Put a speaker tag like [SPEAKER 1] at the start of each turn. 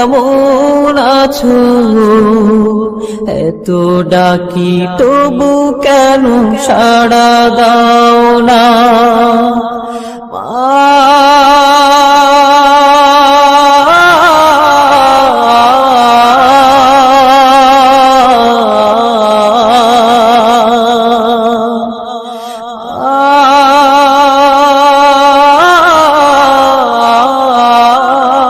[SPEAKER 1] কেমন আছো? এত ডাকি তবু কেন সাড়া দাও না?